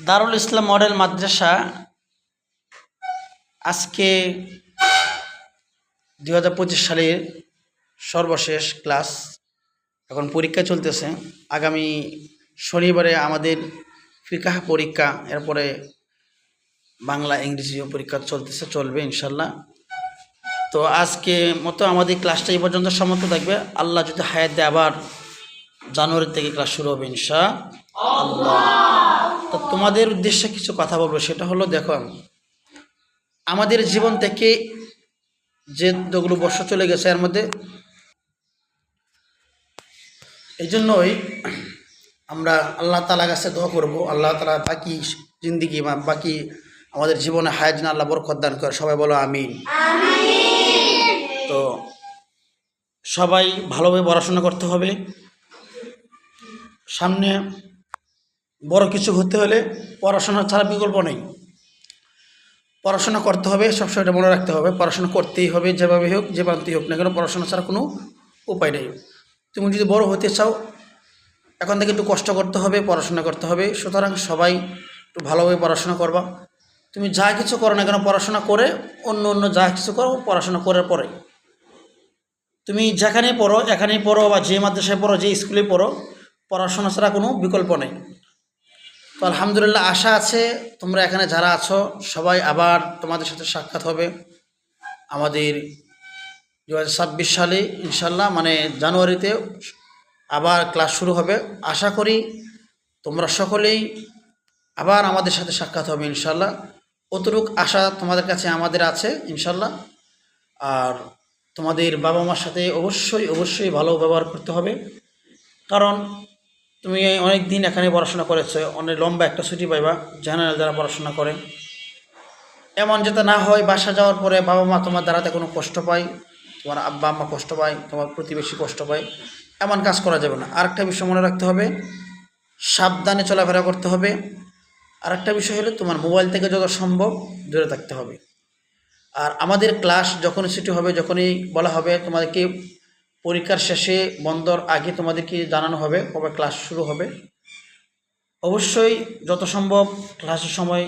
দারুল ইসলাম model মাদ্রাসা আজকে দুই হাজার পঁচিশ সালের সর্বশেষ ক্লাস। এখন পরীক্ষা চলতেছে। আগামী শনিবারে আমাদের ফিকাহ পরীক্ষা, এরপরে বাংলা ইংরেজিও পরীক্ষা চলতেছে, চলবে ইনশাল্লাহ তো আজকে মতো আমাদের ক্লাসটা এই পর্যন্ত সমাপ্ত থাকবে। আল্লাহ যদি হায়াত দেয়, আবার জানুয়ারি থেকে ক্লাস শুরু হবে ইনশা আল্লাহ। তোমাদের উদ্দেশ্যে কিছু কথা বলব সেটা হলো দেখো আমাদের জীবন থেকে যে যতগুলো বর্ষ চলে গেছে এর মধ্যে এই জন্যই আমরা আল্লাহ তালা কাছে দোয়া করব। আল্লাহ তালা বাকি জিন্দিগি বা বাকি আমাদের জীবনে হায়াত যেন আল্লাহ বরকত দান করে। সবাই বলো আমিন। তো সবাই ভালোভাবে পড়াশোনা করতে হবে। সামনে বড় কিছু হতে হলে পড়াশোনা ছাড়া বিকল্প নেই। পড়াশোনা করতে হবে, সবসময় এটা মনে রাখতে হবে। পড়াশোনা করতেই হবে, যেভাবে হোক, যে প্রান্তেই হোক না কেন, পড়াশোনা ছাড়া কোনো উপায় নেই। তুমি যদি বড় হতে চাও, এখন থেকে একটু কষ্ট করতে হবে, পড়াশোনা করতে হবে। সুতরাং সবাই একটু ভালোভাবে পড়াশোনা করবা। তুমি যা কিছু করো না কেন, পড়াশোনা করে অন্য অন্য যা কিছু করো, পড়াশোনা করার পরে। তুমি যেখানে পড়ো, এখানেই পড়ো বা যে মাদ্রাসায় পড়ো, যে স্কুলে পড়ো, পড়াশোনা ছাড়া কোনো বিকল্প নেই। তো আলহামদুলিল্লাহ আশা আছে, তোমরা এখানে যারা আছো, সবাই আবার তোমাদের সাথে সাক্ষাৎ হবে আমাদের দু হাজার ছাব্বিশ সালে ইনশাল্লাহ মানে জানুয়ারিতে আবার ক্লাস শুরু হবে। আশা করি তোমরা সকলেই আবার আমাদের সাথে সাক্ষাৎ হবে ইনশাল্লাহ অতটুক আশা তোমাদের কাছে আমাদের আছে ইনশাল্লাহ আর তোমাদের বাবা মার সাথে অবশ্যই অবশ্যই ভালো ব্যবহার করতে হবে। কারণ তুমি অনেক দিন এখানে পড়াশোনা করেছ, অনেক লম্বা একটা ছুটি পাইবা জেনারেল যারা পড়াশোনা করে। এমন যাতে না হয় বাসা যাওয়ার পরে বাবা মা তোমার দ্বারাতে কোনো কষ্ট পায়, তোমার আব্বা আম্মা কষ্ট পায়, তোমার প্রতিবেশী কষ্ট পায়, এমন কাজ করা যাবে না। আরেকটা বিষয় মনে রাখতে হবে, সাবধানে চলাফেরা করতে হবে। আরেকটা বিষয় হলো তোমার মোবাইল থেকে যত সম্ভব দূরে থাকতে হবে। আর আমাদের ক্লাস যখনই ছুটি হবে, যখনই বলা হবে তোমাদেরকে পরীক্ষার শেষে বন্ধর আগে তোমাদেরকে জানানো হবে কবে ক্লাস শুরু হবে। অবশ্যই যত সম্ভব ক্লাসের সময়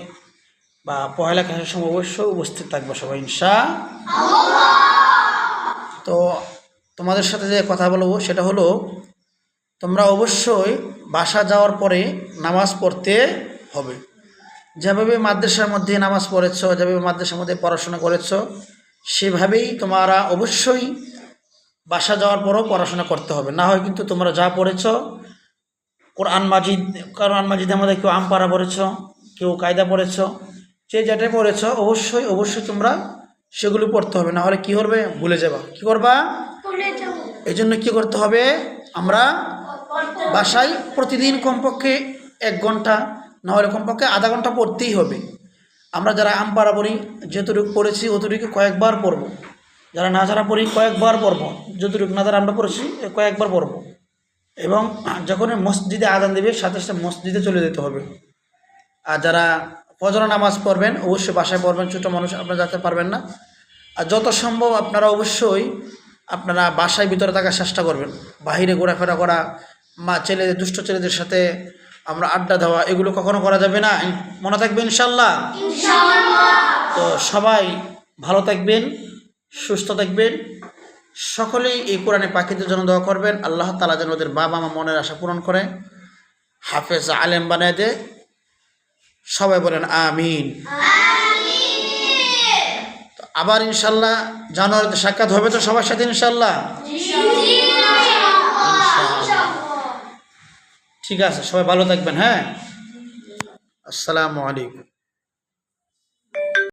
বা পহেলা ক্লাসের সময় অবশ্যই উপস্থিত থাকবে সবাই ইনশা তো তোমাদের সাথে যে কথা বলব সেটা হলো, তোমরা অবশ্যই বাসা যাওয়ার পরে নামাজ পড়তে হবে। যেভাবে মাদ্রাসার মধ্যে নামাজ পড়েছ, যেভাবে মাদ্রাসার মধ্যে পড়াশোনা করেছ, সেভাবেই তোমরা অবশ্যই বাসা যাওয়ার পরও পড়াশোনা করতে হবে। না হয় কিন্তু তোমরা যা পড়েছ কোরআন মাজিদ কোরআন মাজিদের মধ্যে কেউ আমপাড়া পড়েছ কেউ কায়দা পড়েছ যে যেটা পড়েছ অবশ্যই অবশ্যই তোমরা সেগুলো পড়তে হবে। না হলে কী করবে? ভুলে যাবা। কী করবা? এই জন্য কী করতে হবে? আমরা বাসায় প্রতিদিন কমপক্ষে এক ঘণ্টা না হলে কমপক্ষে আধা ঘণ্টা পড়তেই হবে। আমরা যারা আমপাড়া পড়ি যতটুকু পড়েছি অতটুকু কয়েকবার পড়ব। যারা না যারা পড়ি কয়েকবার পড়ব। যতটুকু না যারা আমরা পড়েছি কয়েকবার পড়ব। এবং যখন মসজিদে আদান দেবে সাথে সাথে মসজিদে চলে যেতে হবে। আর যারা ফজর নামাজ পড়বেন অবশ্যই বাসায় পড়বেন ছোটো মানুষ আপনারা যেতে পারবেন না। আর যত সম্ভব আপনারা অবশ্যই আপনারা বাসায় ভিতরে থাকার চেষ্টা করবেন। বাহিরে ঘোরাফেরা করা মা ছেলেদের দুষ্ট ছেলেদের সাথে আমরা আড্ডা দেওয়া এগুলো কখনো করা যাবে না। মনে থাকবে ইনশাল্লাহ তো সবাই ভালো থাকবেন। সুস্থ থাকবেন। সকলেই এই কোরআনে পাখিদের জন্য দোয়া করবেন। আল্লাহ তালা যেন ওদের বাবা মা মনের আশা পূরণ করে। হাফেজ আলেম বানায় দে। সবাই বলেন আমিন। তো আবার ইনশাল্লাহ জানুয়ারিতে সাক্ষাৎ হবে তো সবার সাথে ইনশাল্লাহ ঠিক আছে সবাই ভালো থাকবেন হ্যাঁ? আসসালামু আলাইকুম।